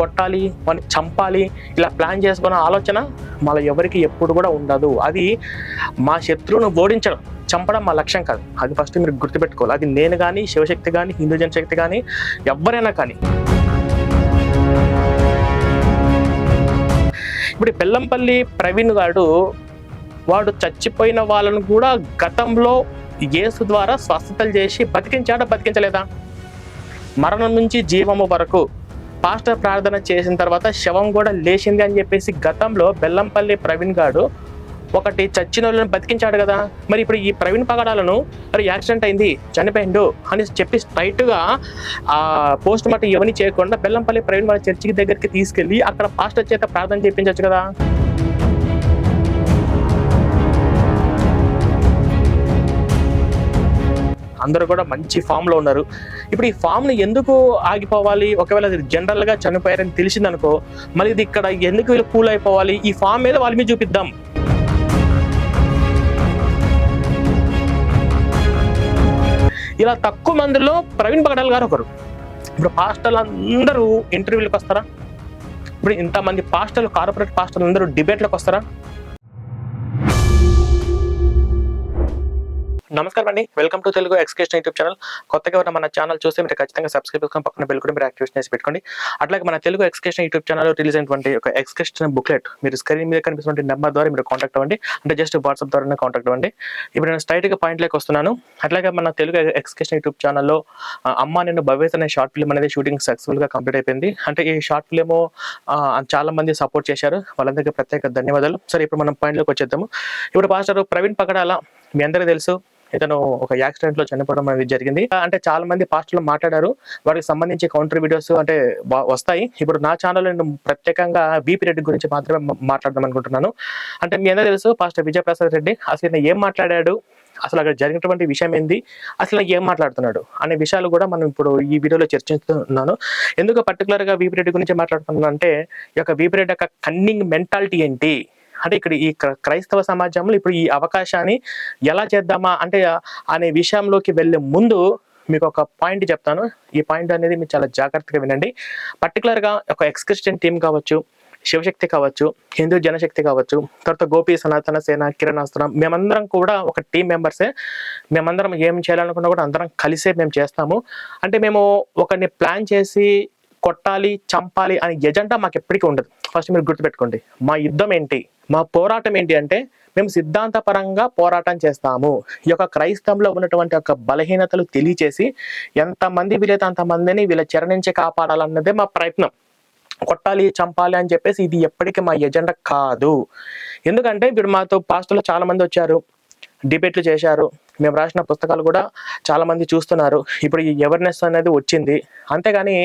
కొట్టాలి వాడిని చంపాలి ఇలా ప్లాన్ చేసుకున్న ఆలోచన మన ఎవరికి ఎప్పుడు కూడా ఉండదు. అది మా శత్రువును ఓడించడం చంపడం మా లక్ష్యం కాదు. అది ఫస్ట్ మీరు గుర్తుపెట్టుకోవాలి. అది నేను కానీ శివశక్తి కానీ హిందూ జనశక్తి కానీ ఎవరైనా కానీ. ఇప్పుడు ఈ బెల్లంపల్లి ప్రవీణ్ గారు వాడు చచ్చిపోయిన వాళ్ళను కూడా గతంలో యేసు ద్వారా స్వస్థతలు చేసి బతికించాడా బతికించలేదా? మరణం నుంచి జీవము వరకు పాస్టర్ ప్రార్థన చేసిన తర్వాత శవం కూడా లేచింది అని చెప్పేసి గతంలో బెల్లంపల్లి ప్రవీణ్ గారు ఒకటి చచ్చిన వాళ్ళని బతికించాడు కదా. మరి ఇప్పుడు ఈ ప్రవీణ్ పగడాలను మరి యాక్సిడెంట్ అయింది చనిపోయిండు అని చెప్పి స్ట్రైట్గా ఆ పోస్ట్ మార్టం ఎవరిని చేయకుండా బెల్లంపల్లి ప్రవీణ్ వాళ్ళ చర్చికి దగ్గరికి తీసుకెళ్ళి అక్కడ పాస్టర్ చేత ప్రార్థన చేయించవచ్చు కదా. అందరూ కూడా మంచి ఫామ్లో ఉన్నారు. ఇప్పుడు ఈ ఫామ్ని ఎందుకు ఆగిపోవాలి? ఒకవేళ అది జనరల్గా చనిపోయారని తెలిసిందనుకో మరి ఇది ఇక్కడ ఎందుకు వీళ్ళు కూల్ అయిపోవాలి? ఈ ఫామ్ మీద వాళ్ళ మీద చూపిద్దాం. ఇలా తక్కువ మందిలో ప్రవీణ్ బగడాల్ గారు ఒకరు. ఇప్పుడు పాస్టర్లు అందరూ ఇంటర్వ్యూలకు వస్తారా? ఇప్పుడు ఇంతమంది పాస్టర్లు కార్పొరేట్ పాస్టర్లు అందరూ డిబేట్లకు వస్తారా? నమస్కారం అండి. వెల్కమ్ టు తెలుగు ఎక్స్కేషన్ యూట్యూబ్ ఛానల్ కొత్తగా ఉన్న మన ఛానల్ చూస్తే మీరు ఖచ్చితంగా సబ్స్క్రైబ్ చేసుకుని పక్కన బెల్ కూడా మీరు యాక్టివేషన్ చేసి పెట్టుకోండి. అట్లాగే మన తెలుగు ఎక్స్కేషన్ యూట్యూబ్ ఛానల్ రిలీజ్ అయినటువంటి ఒక ఎక్స్కేషన్ బుక్లెట్ మీరు స్క్రీన్ మీద కనిపిస్తున్న నెంబర్ ద్వారా మీరు కాంటాక్ట్ అవ్వండి. అంటే జస్ట్ వాట్సాప్ ద్వారా కాంటాక్ట్ అవ్వండి. ఇప్పుడు నేను స్ట్రైట్గా పాయింట్లోకి వస్తున్నాను. అట్లాగే మన తెలుగు ఎక్స్కేషన్ యూట్యూబ్ ఛానల్లో అమ్మ నేను భవ్యత్ అనే షార్ట్ ఫిల్మ్ అనేది షూటింగ్ సక్సెస్ఫుల్గా కంప్లీట్ అయిపోయింది. అంటే ఈ షార్ట్ ఫిల్మ్ చాలా మంది సపోర్ట్ చేశారు. వాళ్ళందరికీ ప్రత్యేక ధన్యవాదాలు. సరే ఇప్పుడు మనం పాయింట్లోకి వచ్చేద్దాము. ఇప్పుడు పాస్టర్ ప్రవీణ్ పకడాల మీ అందరికీ తెలుసు ఇతను ఒక యాక్సిడెంట్లో చనిపోవడం అనేది జరిగింది. అంటే చాలా మంది పాస్టర్లు మాట్లాడారు వాటికి సంబంధించి కౌంటర్ వీడియోస్ అంటే వస్తాయి. ఇప్పుడు నా ఛానల్ నేను ప్రత్యేకంగా బీపీ రెడ్డి గురించి మాత్రమే మాట్లాడదాం అనుకుంటున్నాను. అంటే మీ అందరూ తెలుసు పాస్టర్ విజయప్రసాద్ రెడ్డి అసలు ఏం మాట్లాడాడు అసలు అక్కడ జరిగినటువంటి విషయం ఏంది అసలు ఏం మాట్లాడుతున్నాడు అనే విషయాలు కూడా మనం ఇప్పుడు ఈ వీడియోలో చర్చిస్తున్నాను. ఎందుకు పర్టికులర్గా వీపీ రెడ్డి గురించి మాట్లాడుతున్నాను అంటే ఈ యొక్క వీపీ రెడ్డి యొక్క కన్నింగ్ మెంటాలిటీ ఏంటి అంటే ఇక్కడ ఈ క్రైస్తవ సమాజంలో ఇప్పుడు ఈ అవకాశాన్ని ఎలా చేద్దామా అంటే అనే విషయంలోకి వెళ్ళే ముందు మీకు ఒక పాయింట్ చెప్తాను. ఈ పాయింట్ అనేది మీరు చాలా జాగ్రత్తగా వినండి. పర్టికులర్గా ఒక ఎక్స్క్రిస్టియన్ టీం కావచ్చు శివశక్తి కావచ్చు హిందూ జనశక్తి కావచ్చు తర్వాత గోపి సనాతన సేన కిరణాస్త్రం మేమందరం కూడా ఒక టీం మెంబర్సే. మేమందరం ఏం చేయాలనుకున్నా కూడా అందరం కలిసే మేము చేస్తాము. అంటే మేము ఒకరిని ప్లాన్ చేసి కొట్టాలి చంపాలి అనే ఎజెండా మాకు ఎప్పటికీ ఉండదు. ఫస్ట్ మీరు గుర్తుపెట్టుకోండి. మా యుద్ధం ఏంటి? మా పోరాటం ఏంటి అంటే మేము సిద్ధాంతపరంగా పోరాటం చేస్తాము. ఈ యొక్క క్రైస్తవంలో ఉన్నటువంటి యొక్క బలహీనతలు తెలియచేసి ఎంతమంది వీలైతే అంతమందిని వీళ్ళ చెర నుంచి కాపాడాలన్నదే మా ప్రయత్నం. కొట్టాలి చంపాలి అని చెప్పేసి ఇది ఎప్పటికీ మా ఎజెండా కాదు. ఎందుకంటే ఇప్పుడు మాతో పాస్టర్లు చాలా మంది వచ్చారు డిబేట్లు చేశారు. మేము రాసిన పుస్తకాలు కూడా చాలా మంది చూస్తున్నారు. ఇప్పుడు ఈ అవేర్నెస్ అనేది వచ్చింది. అంతేగాని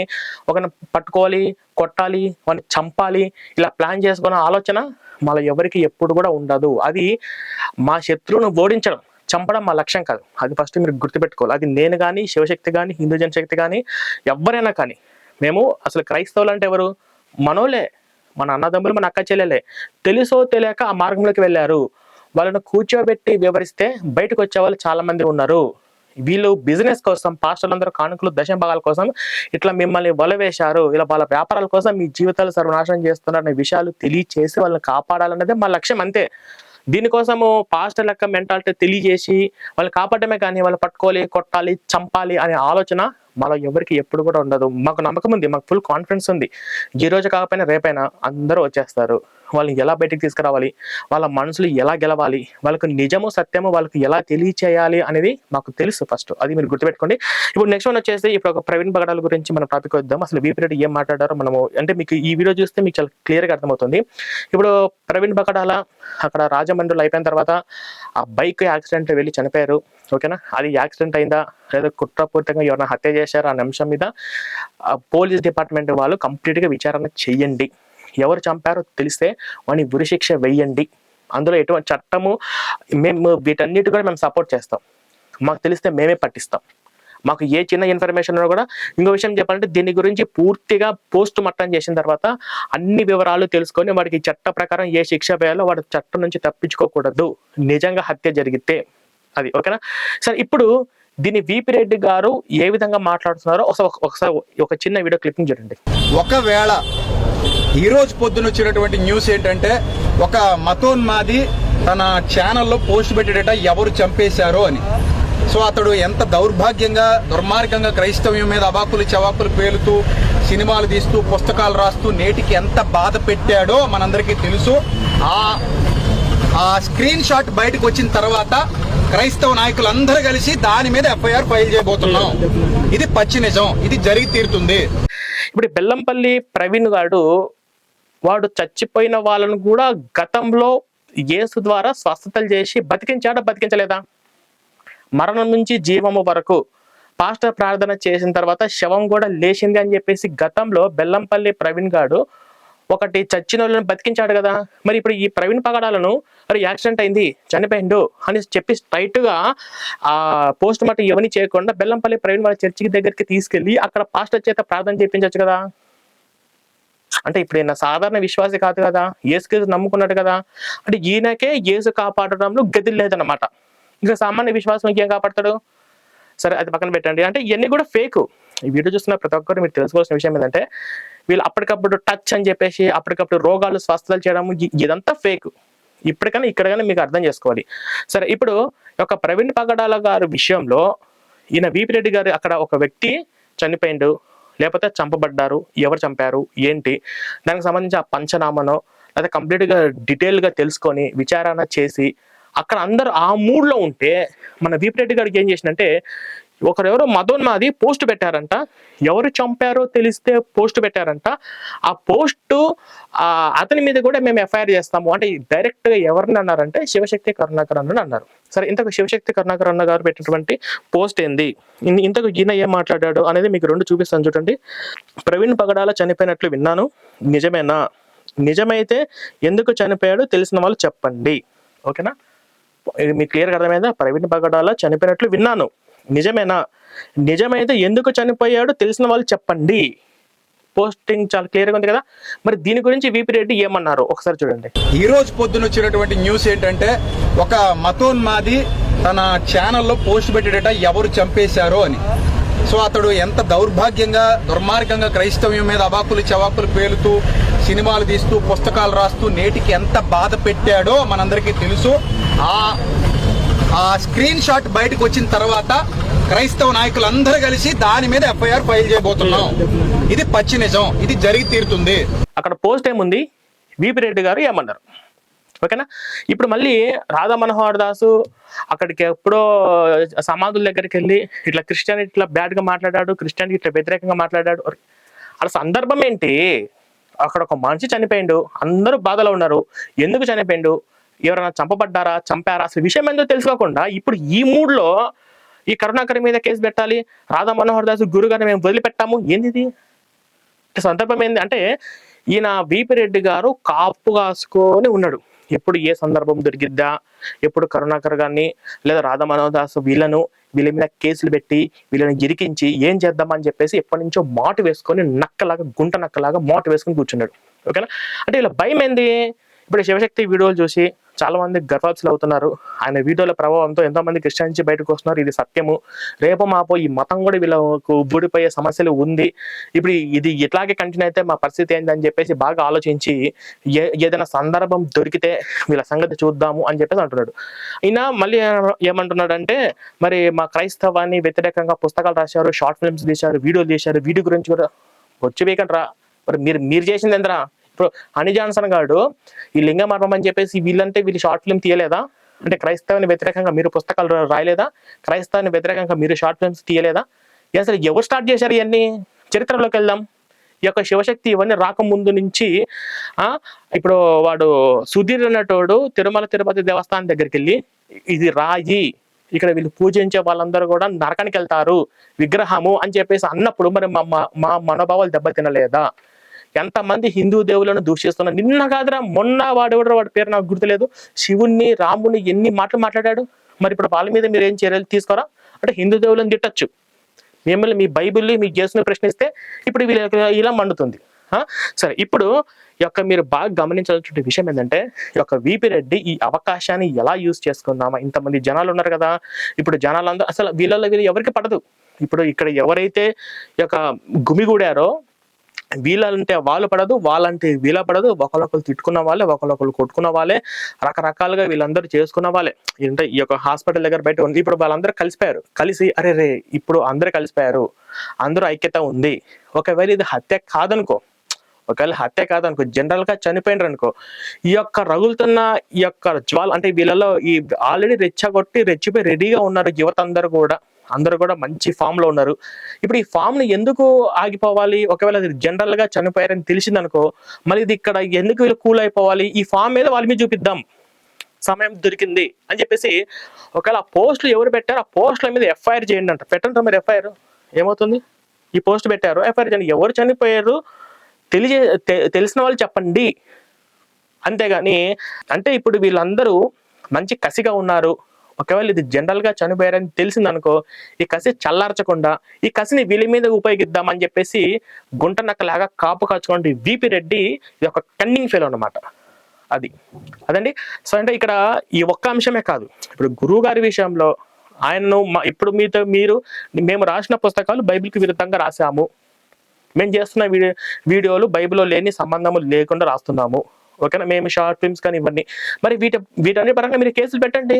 ఒకరిని పట్టుకోవాలి కొట్టాలి వాడిని చంపాలి ఇలా ప్లాన్ చేసుకున్న ఆలోచన మళ్ళీ ఎవరికి ఎప్పుడు కూడా ఉండదు. అది మా శత్రువును ఓడించడం చంపడం మా లక్ష్యం కాదు. అది ఫస్ట్ మీరు గుర్తుపెట్టుకోవాలి. అది నేను కానీ శివశక్తి కానీ హిందూ జనశక్తి కానీ ఎవరైనా కానీ. మేము అసలు క్రైస్తవులు అంటే ఎవరు? మనోలే మన అన్నదమ్ములు మన అక్క చెల్లెలే తెలుసో తెలియక ఆ మార్గంలోకి వెళ్ళారు. వాళ్ళను కూర్చోబెట్టి వివరిస్తే బయటకు వచ్చే వాళ్ళు చాలా మంది ఉన్నారు. వీళ్ళు బిజినెస్ కోసం పాస్టర్లందరూ కానుకలు దశంభాగాల కోసం ఇట్లా మిమ్మల్ని వలవేశారు. ఇలా వాళ్ళ వ్యాపారాల కోసం మీ జీవితాలు సర్వనాశనం చేస్తున్నారు అనే విషయాలు తెలియచేసి వాళ్ళని కాపాడాలన్నదే మా లక్ష్యం అంతే. దీనికోసము పాస్టర్ లెక్క మెంటాలిటీ తెలియజేసి వాళ్ళు కాపాడమే కానీ వాళ్ళు పట్టుకోవాలి కొట్టాలి చంపాలి అనే ఆలోచన మాలో ఎవరికి ఎప్పుడు కూడా ఉండదు. మాకు నమ్మకం ఉంది. మాకు ఫుల్ కాన్ఫిడెన్స్ ఉంది. ఈ రోజు కాకపోయినా రేపైనా అందరూ వచ్చేస్తారు. వాళ్ళని ఎలా బయటికి తీసుకురావాలి? వాళ్ళ మనసులు ఎలా గెలవాలి? వాళ్ళకు నిజము సత్యము వాళ్ళకి ఎలా తెలియచేయాలి అనేది మాకు తెలుసు ఫస్ట్ అది మీరు గుర్తుపెట్టుకోండి. ఇప్పుడు నెక్స్ట్ వన్ వచ్చేసి ఇప్పుడు ఒక ప్రవీణ్ బగడాల గురించి మనం టాపిక్ వద్దాం. అసలు వీపీ రెడ్డి ఏం మాట్లాడారో మనము అంటే మీకు ఈ వీడియో చూస్తే మీకు చాలా క్లియర్గా అర్థమవుతుంది. ఇప్పుడు ప్రవీణ్ బగడాల అక్కడ రాజమండ్రిలో అయిపోయిన తర్వాత ఆ బైక్ యాక్సిడెంట్ వెళ్ళి చనిపోయారు. ఓకేనా? అది యాక్సిడెంట్ అయిందా? లేదా కుట్రపూరితంగా ఎవరైనా హత్య చేశారా? అనే అంశం మీద ఆ పోలీస్ డిపార్ట్మెంట్ వాళ్ళు కంప్లీట్గా విచారణ చెయ్యండి ఎవరు చంపారో తెలిస్తే వాడిని ఉరిశిక్ష వెయ్యండి అందులో ఎటువంటి చట్టము మేము వీటన్నిటి కూడా మేము సపోర్ట్ చేస్తాం. మాకు తెలిస్తే మేమే పట్టిస్తాం. మాకు ఏ చిన్న ఇన్ఫర్మేషన్ ఉన్నా కూడా ఇంకో విషయం చెప్పాలంటే దీని గురించి పూర్తిగా పోస్ట్ మార్టం చేసిన తర్వాత అన్ని వివరాలు తెలుసుకొని వాడికి చట్ట ప్రకారం ఏ శిక్ష వేయాలో వాడు చట్టం నుంచి తప్పించుకోకూడదు. నిజంగా హత్య జరిగితే. అది ఓకేనా? సరే ఇప్పుడు దీన్ని విపి రెడ్డి గారు ఏ విధంగా మాట్లాడుతున్నారో ఒకసారి ఒకసారి ఒక చిన్న వీడియో క్లిప్పింగ్ చూడండి. ఒకవేళ ఈ రోజు పొద్దున వచ్చినటువంటి న్యూస్ ఏంటంటే ఒక మతోన్మాది తన ఛానల్లో పోస్ట్ పెట్టేట ఎవరు చంపేశారో అని. సో అతడు ఎంత దౌర్భాగ్యంగా దుర్మార్గంగా క్రైస్తవ్యం మీద అవాకులు చవాకులు పేలుతూ సినిమాలు తీస్తూ పుస్తకాలు రాస్తూ నేటికి ఎంత బాధ పెట్టాడో మనందరికీ తెలుసు. ఆ ఆ స్క్రీన్ షాట్ బయటకు వచ్చిన తర్వాత క్రైస్తవ నాయకులందరూ కలిసి దాని మీద ఎఫ్ఐఆర్ ఫైల్ చేయబోతున్నాం. ఇది పచ్చి నిజం. ఇది జరిగి తీరుతుంది. ఇప్పుడు బెల్లంపల్లి ప్రవీణ్ గారు వాడు చచ్చిపోయిన వాళ్ళను కూడా గతంలో యేసు ద్వారా స్వస్థతలు చేసి బతికించాడా బతికించలేదా? మరణం నుంచి జీవము వరకు. పాస్టర్ ప్రార్థన చేసిన తర్వాత శవం కూడా లేచింది అని చెప్పేసి గతంలో బెల్లంపల్లి ప్రవీణ్ గాడు ఒకటి చచ్చిన వాళ్ళని బతికించాడు కదా. మరి ఇప్పుడు ఈ ప్రవీణ్ పగడాలను మరి యాక్సిడెంట్ అయింది చనిపోయిండు అని చెప్పి స్ట్రైట్గా ఆ పోస్ట్ మార్టం ఎవరిని చేయకుండా బెల్లంపల్లి ప్రవీణ్ వాళ్ళ చర్చికి దగ్గరికి తీసుకెళ్ళి అక్కడ పాస్టర్ చేత ప్రార్థన చేయించవచ్చు కదా. అంటే ఇప్పుడు ఈయన సాధారణ విశ్వాసి కాదు కదా. ఏసుకేసు నమ్ముకున్నాడు కదా. అంటే ఈయనకే ఏసు కాపాడడంలో గతి లేదనమాట ఇంకా సామాన్య విశ్వాసం ఇంకేం కాపాడతాడు? సరే అది పక్కన పెట్టండి. అంటే ఇవన్నీ కూడా ఫేక్ ఈ వీడియో చూస్తున్న ప్రతి ఒక్కరు మీరు తెలుసుకోవాల్సిన విషయం ఏంటంటే వీళ్ళు అప్పటికప్పుడు టచ్ అని చెప్పేసి అప్పటికప్పుడు రోగాలు స్వస్థతలు చేయడం ఇదంతా ఫేక్ ఇప్పటికైనా ఇక్కడైనా మీకు అర్థం చేసుకోవాలి. సరే ఇప్పుడు ఒక ప్రవీణ్ పగడాల గారి విషయంలో ఈయన విపి రెడ్డి గారు అక్కడ ఒక వ్యక్తి చనిపోయిండు లేకపోతే చంపబడ్డారు ఎవరు చంపారు ఏంటి దానికి సంబంధించి ఆ పంచనామనో లేదా కంప్లీట్గా డీటెయిల్గా తెలుసుకొని విచారణ చేసి అక్కడ అందరు ఆ మూడ్లో ఉంటే మన వీపిరెడ్డి గారికి ఏం చేసిందంటే ఒకరెవరో మదోన్మాది పోస్ట్ పెట్టారంట. ఎవరు చంపారో తెలిస్తే పోస్ట్ పెట్టారంట. ఆ పోస్ట్ అతని మీద కూడా మేము ఎఫ్ఐఆర్ చేస్తాము. అంటే డైరెక్ట్గా ఎవరిని అన్నారంటే శివశక్తి కరుణాకర్ అన్న అన్నారు. సరే ఇంతకు శివశక్తి కరుణాకర్ అన్న గారు పెట్టినటువంటి పోస్ట్ ఏంది? ఇంతకు ఈయన ఏం మాట్లాడాడు అనేది మీకు రెండు చూపిస్తాను చూడండి. ప్రవీణ్ పగడాల చనిపోయినట్లు విన్నాను. నిజమేనా? నిజమైతే ఎందుకు చనిపోయాడో తెలిసిన వాళ్ళు చెప్పండి. ఓకేనా? మీకు క్లియర్గా అర్థమైందా? ప్రవీణ్ పగడాల చనిపోయినట్లు విన్నాను. నిజమేనా? నిజమైతే ఎందుకు చనిపోయాడో తెలిసిన వాళ్ళు చెప్పండి. పోస్టింగ్ చాలా క్లియర్గా ఉంది కదా? మరి దీని గురించి విపి రెడ్డి ఏమన్నారు? ఒకసారి చూడండి. ఈ రోజు పొద్దున వచ్చినటువంటి న్యూస్ ఏంటంటే ఒక మతోన్మాది తన ఛానల్లో పోస్ట్ పెట్టేట ఎవరు చంపేశారో అని. సో అతడు ఎంత దౌర్భాగ్యంగా దుర్మార్గంగా క్రైస్తవ్యం మీద అవాకులు చవాకులు పేలుతూ సినిమాలు తీస్తూ పుస్తకాలు రాస్తూ నేటికి ఎంత బాధ పెట్టాడో మనందరికీ తెలుసు. ఆ స్క్రీన్ షాట్ బయటకు వచ్చిన తర్వాత క్రైస్తవ నాయకులందరూ కలిసి దాని మీద ఎఫ్ఐఆర్ ఫైల్ చేయబోతున్నాం. ఇది పచ్చి నిజం. ఇది జరిగి తీరుతుంది. అక్కడ పోస్ట్ ఏముంది? విపి రెడ్డి గారు ఏమన్నారు? ఓకేనా? ఇప్పుడు మళ్ళీ రాధా మనోహర్ దాసు అక్కడికి ఎప్పుడో సమాధుల దగ్గరికి వెళ్ళి ఇట్లా క్రిస్టియన్ ఇట్లా బ్యాడ్గా మాట్లాడాడు క్రిస్టియన్ ఇట్లా వ్యతిరేకంగా మాట్లాడాడు. అలా సందర్భం ఏంటి? అక్కడ ఒక మనిషి చనిపోయిండు. అందరూ బాధలో ఉన్నారు. ఎందుకు చనిపోయిండు? ఎవరైనా చంపబడ్డారా చంపారా అసలు విషయం ఏందో తెలుసుకోకుండా ఇప్పుడు ఈ మూడ్లో ఈ కరుణాకర్ మీద కేసు పెట్టాలి రాధా మనోహర్ దాస్ గురుగారిని మేము వదిలిపెట్టాము. ఏంది సందర్భం ఏంది? అంటే ఈయన విపి రెడ్డి గారు కాపు కాసుకొని ఉన్నాడు. ఎప్పుడు ఏ సందర్భం దొరికిద్దా? ఎప్పుడు కరుణాకర్ గారిని లేదా రాధా మనోదాస్ వీళ్ళను వీళ్ళ మీద కేసులు పెట్టి వీళ్ళని ఇరికించి ఏం చేద్దామని చెప్పేసి ఎప్పటి నుంచో మాటు వేసుకొని నక్కలాగా గుంట నక్కలాగా మాటు వేసుకొని కూర్చున్నాడు. ఓకేనా? అంటే ఇలా భయం ఏంది? ఇప్పుడు శివశక్తి వీడియోలు చూసి చాలా మంది గర్భవతులు అవుతున్నారు. ఆయన వీడియోల ప్రభావంతో ఎంతో మంది క్రిస్టియన్స్ బయటకు వస్తున్నారు. ఇది సత్యము. రేపు మాపో ఈ మతం కూడా వీళ్ళకు బూడిపోయే సమస్యలు ఉంది. ఇప్పుడు ఇది ఇట్లాగే కంటిన్యూ అయితే మా పరిస్థితి ఏంటని చెప్పేసి బాగా ఆలోచించి ఏ ఏదైనా సందర్భం దొరికితే వీళ్ళ సంగతి చూద్దాము అని చెప్పేసి అంటున్నాడు. ఈయన మళ్ళీ ఏమంటున్నాడు అంటే మరి మా క్రైస్తవాన్ని వ్యతిరేకంగా పుస్తకాలు రాశారు షార్ట్ ఫిల్మ్స్ తీశారు వీడియోలు తీశారు వీడియో గురించి కూడా వచ్చి వేయకండి రా. మరి మీరు మీరు చేసింది ఎంతరా హనీ జాన్సన్ గారు ఈ లింగ మర్మం అని చెప్పేసి వీళ్ళంటే వీళ్ళు షార్ట్ ఫిల్మ్ తీయలేదా? అంటే క్రైస్తవాన్ని వ్యతిరేకంగా మీరు పుస్తకాలు రాయలేదా? క్రైస్తవాన్ని వ్యతిరేకంగా మీరు షార్ట్ ఫిల్మ్స్ తీయలేదా? అసలు ఎవరు స్టార్ట్ చేశారు ఇవన్నీ? చరిత్రలోకి వెళ్దాం. ఈ యొక్క శివశక్తి ఇవన్నీ రాకముందు నుంచి ఇప్పుడు వాడు సుధీర్ అన్నటోడు తిరుమల తిరుపతి దేవస్థానం దగ్గరికి వెళ్ళి ఇది రాయి. ఇక్కడ వీళ్ళు పూజించే వాళ్ళందరూ కూడా నరకానికి వెళ్తారు విగ్రహము అని చెప్పేసి అన్నప్పుడు మరి మా మా- మా మనోభావాలు దెబ్బతినలేదా? ఎంతమంది హిందూ దేవులను దూషిస్తున్నారు? నిన్న కాదురా మొన్న వాడెవడో వాడి పేరు నాకు గుర్తులేదు. శివుణ్ణి రాముని ఎన్ని మాటలు మాట్లాడాడు? మరి ఇప్పుడు వాళ్ళ మీద మీరు ఏం చర్యలు తీసుకోరా? అంటే హిందూ దేవులను తిట్టచ్చు. మిమ్మల్ని మీ బైబిల్ని మీ చేసుకుని ప్రశ్నిస్తే ఇప్పుడు వీళ్ళ ఇలా మండుతుంది. సరే ఇప్పుడు ఈ యొక్క మీరు బాగా గమనించాల్సిన విషయం ఏంటంటే యొక్క విపి రెడ్డి ఈ అవకాశాన్ని ఎలా యూజ్ చేసుకుందామా? ఇంతమంది జనాలు ఉన్నారు కదా. ఇప్పుడు జనాలందరూ అసలు వీళ్ళలో వీళ్ళు ఎవరికి పడదు. ఇప్పుడు ఇక్కడ ఎవరైతే యొక్క గుమిగూడారో వీళ్ళంటే వాళ్ళు పడదు వాళ్ళంటే వీళ్ళ పడదు. ఒకరొకరు తిట్టుకున్న వాళ్ళే ఒకరొకరు కొట్టుకున్న వాళ్ళే. రకరకాలుగా వీళ్ళందరూ చేసుకున్న వాళ్ళే. ఏంటంటే ఈ యొక్క హాస్పిటల్ దగ్గర బయట ఉంది. ఇప్పుడు వాళ్ళందరూ కలిసిపోయారు. కలిసి అరే రే ఇప్పుడు అందరూ కలిసిపోయారు. అందరూ ఐక్యత ఉంది. ఒకవేళ ఇది హత్య కాదనుకో ఒకవేళ హత్య కాదనుకో జనరల్గా చనిపోయినారు అనుకో ఈ యొక్క రగులుతున్న ఈ యొక్క జ్వాల అంటే వీళ్ళలో ఈ ఆల్రెడీ రెచ్చగొట్టి రెచ్చిపోయి రెడీగా ఉన్నారు యువత అందరూ కూడా. అందరూ కూడా మంచి ఫామ్లో ఉన్నారు. ఇప్పుడు ఈ ఫామ్ని ఎందుకు ఆగిపోవాలి? ఒకవేళ అది జనరల్గా చనిపోయారని తెలిసిందనుకో మళ్ళీ ఇది ఇక్కడ ఎందుకు వీళ్ళు కూల్ అయిపోవాలి? ఈ ఫామ్ మీద వాళ్ళ మీద చూపిద్దాం. సమయం దొరికింది అని చెప్పేసి ఒకవేళ ఆ పోస్టులు ఎవరు పెట్టారు ఆ పోస్టుల మీద ఎఫ్ఐఆర్ చేయండి అంట. పెట్టండి మీరు ఎఫ్ఐఆర్. ఏమవుతుంది? ఈ పోస్ట్ పెట్టారు ఎఫ్ఐఆర్ చేయండి. ఎవరు చనిపోయారు తెలియజే తె- తెలిసిన వాళ్ళు చెప్పండి. అంతేగాని అంటే ఇప్పుడు వీళ్ళందరూ మంచి కసిగా ఉన్నారు. ఒకవేళ ఇది జనరల్గా చనిపోయారని తెలిసిందనుకో ఈ కసి చల్లార్చకుండా ఈ కసిని వీళ్ళ మీద ఉపయోగిద్దామని చెప్పేసి గుంట నక్కలాగా కాపు కాచుకోండి విపి రెడ్డి ఇది ఒక కన్నింగ్ ఫెయిల్ అన్నమాట. అది. అదండి. సో అంటే ఇక్కడ ఈ ఒక్క అంశమే కాదు. ఇప్పుడు గురువు గారి విషయంలో ఆయనను ఇప్పుడు మీతో మీరు మేము రాసిన పుస్తకాలు బైబిల్కి విరుద్ధంగా రాసాము మేము చేస్తున్న వీడియో వీడియోలు బైబిల్లో లేని సంబంధము లేకుండా రాస్తున్నాము. ఓకేనా? మేము షార్ట్ ఫిల్మ్స్ కానీ ఇవన్నీ మరి వీటి వీటన్ని పరంగా మీరు కేసులు పెట్టండి.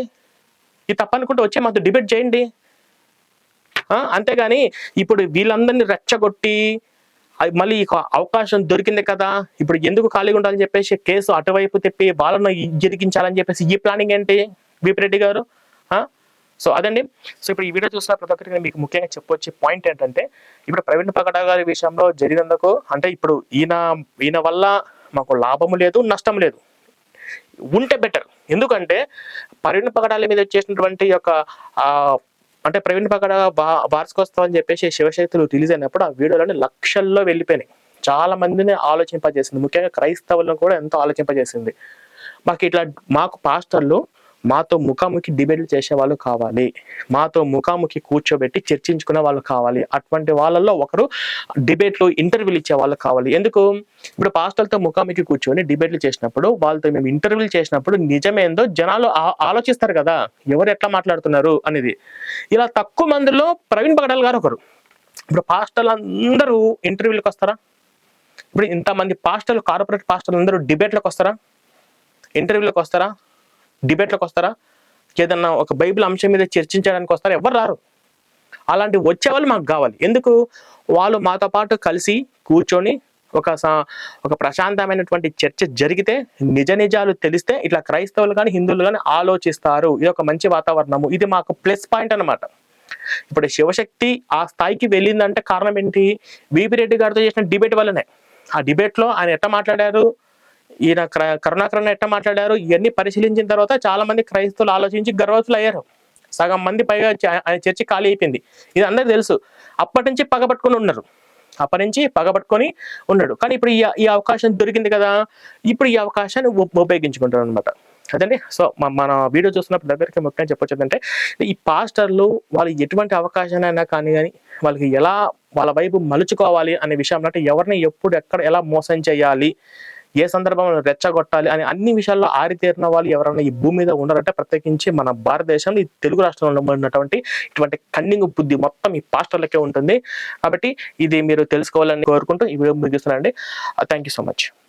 ఇది తప్పనుకుంటే వచ్చే మాతో డిబేట్ చేయండి. అంతేగాని ఇప్పుడు వీళ్ళందరినీ రెచ్చగొట్టి అది మళ్ళీ ఈ అవకాశం దొరికింది కదా ఇప్పుడు ఎందుకు ఖాళీగా ఉండాలని చెప్పేసి కేసు అటువైపు తిప్పి వాళ్ళను జరిగించాలని చెప్పేసి ఈ ప్లానింగ్ ఏంటి విపి రెడ్డి గారు సో అదండి. సో ఇప్పుడు ఈ వీడియో చూసిన ప్రతి ఒక్కరికి మీకు ముఖ్యంగా చెప్పొచ్చే పాయింట్ ఏంటంటే ఇప్పుడు ప్రవీణ్ పగడ గారి విషయంలో జరిగినందుకు అంటే ఇప్పుడు ఈయన ఈయన వల్ల మాకు లాభము లేదు నష్టం లేదు. ఉంటే బెటర్ ఎందుకంటే ప్రవీణ్ పగడాల మీద వచ్చేసినటువంటి యొక్క అంటే ప్రవీణ్ పగడ బా వార్షికోత్సవం అని చెప్పేసి శివశక్తులు రిలీజ్ అయినప్పుడు ఆ వీడియోలని లక్షల్లో వెళ్ళిపోయినాయి. చాలా మందిని ఆలోచింపజేసింది. ముఖ్యంగా క్రైస్తవులను కూడా ఎంతో ఆలోచింపజేసింది. మాకు ఇట్లా మాకు పాస్టర్లు మాతో ముఖాముఖి డిబేట్లు చేసే వాళ్ళు కావాలి. మాతో ముఖాముఖి కూర్చోబెట్టి చర్చించుకునే వాళ్ళు కావాలి. అటువంటి వాళ్ళల్లో ఒకరు డిబేట్లు ఇంటర్వ్యూలు ఇచ్చే వాళ్ళు కావాలి. ఎందుకు? ఇప్పుడు పాస్టర్లతో ముఖాముఖి కూర్చొని డిబేట్లు చేసినప్పుడు వాళ్ళతో మేము ఇంటర్వ్యూలు చేసినప్పుడు నిజమేందో జనాలు ఆ- ఆలోచిస్తారు కదా. ఎవరు ఎట్లా మాట్లాడుతున్నారు అనేది. ఇలా తక్కువ మందిలో ప్రవీణ్ పగడాల్ గారు ఒకరు. ఇప్పుడు పాస్టర్లు అందరూ ఇంటర్వ్యూలకు వస్తారా? ఇప్పుడు ఇంతమంది పాస్టర్లు కార్పొరేట్ పాస్టర్లు అందరూ డిబేట్లకు వస్తారా? ఇంటర్వ్యూలకు వస్తారా? డిబేట్లకు వస్తారా? ఏదన్నా ఒక బైబిల్ అంశం మీద చర్చించడానికి వస్తారా? ఎవరు రారు. అలాంటి వచ్చేవాళ్ళు మాకు కావాలి. ఎందుకు? వాళ్ళు మాతో పాటు కలిసి కూర్చొని ఒక ఒక ప్రశాంతమైనటువంటి చర్చ జరిగితే నిజ నిజాలు తెలిస్తే ఇట్లా క్రైస్తవులు కానీ హిందువులు కానీ ఆలోచిస్తారు. ఇది ఒక మంచి వాతావరణము. ఇది మాకు ప్లస్ పాయింట్ అన్నమాట. ఇప్పుడు శివశక్తి ఆ స్థాయికి వెళ్ళిందంటే కారణం ఏంటి? విపి రెడ్డి గారితో చేసిన డిబేట్ వల్లనే. ఆ డిబేట్లో ఆయన ఎట్లా మాట్లాడారు? ఈయన క్ర- కరుణాకరణ ఎట్ట మాట్లాడారు? ఇవన్నీ పరిశీలించిన తర్వాత చాలా మంది క్రైస్తవులు ఆలోచించి గర్వతులు అయ్యారు. సగం మంది పైగా ఆయన చర్చి ఖాళీ అయిపోయింది. ఇది అందరికి తెలుసు. అప్పటి నుంచి పగబట్టుకుని ఉన్నారు. అప్పటి నుంచి పగబట్టుకొని ఉన్నాడు. కానీ ఇప్పుడు ఈ ఈ అవకాశం దొరికింది కదా? ఇప్పుడు ఈ అవకాశాన్ని ఉపయోగించుకుంటారు అనమాట అదండి సో మన వీడియో చూస్తున్నప్పుడు దగ్గరికి ముఖ్యంగా చెప్పొచ్చు ఏంటంటే ఈ పాస్టర్లు వాళ్ళు ఎటువంటి అవకాశానైనా కానీ కానీ వాళ్ళకి ఎలా వాళ్ళ వైపు మలుచుకోవాలి అనే విషయం అంటే ఎవరిని ఎప్పుడు ఎక్కడ ఎలా మోసం చేయాలి ఏ సందర్భంలో రెచ్చగొట్టాలి అని అన్ని విషయాల్లో ఆరితేరిన వాళ్ళు ఎవరైనా ఈ భూమి మీద ఉండాలంటే ప్రత్యేకించి మన భారతదేశంలో ఈ తెలుగు రాష్ట్రంలో ఉన్నటువంటి ఇటువంటి కన్నింగ్ బుద్ధి మొత్తం ఈ పాస్టర్లకే ఉంటుంది. కాబట్టి ఇది మీరు తెలుసుకోవాలని కోరుకుంటూ ఈ video ముగిస్తున్నానండి. Thank you so much.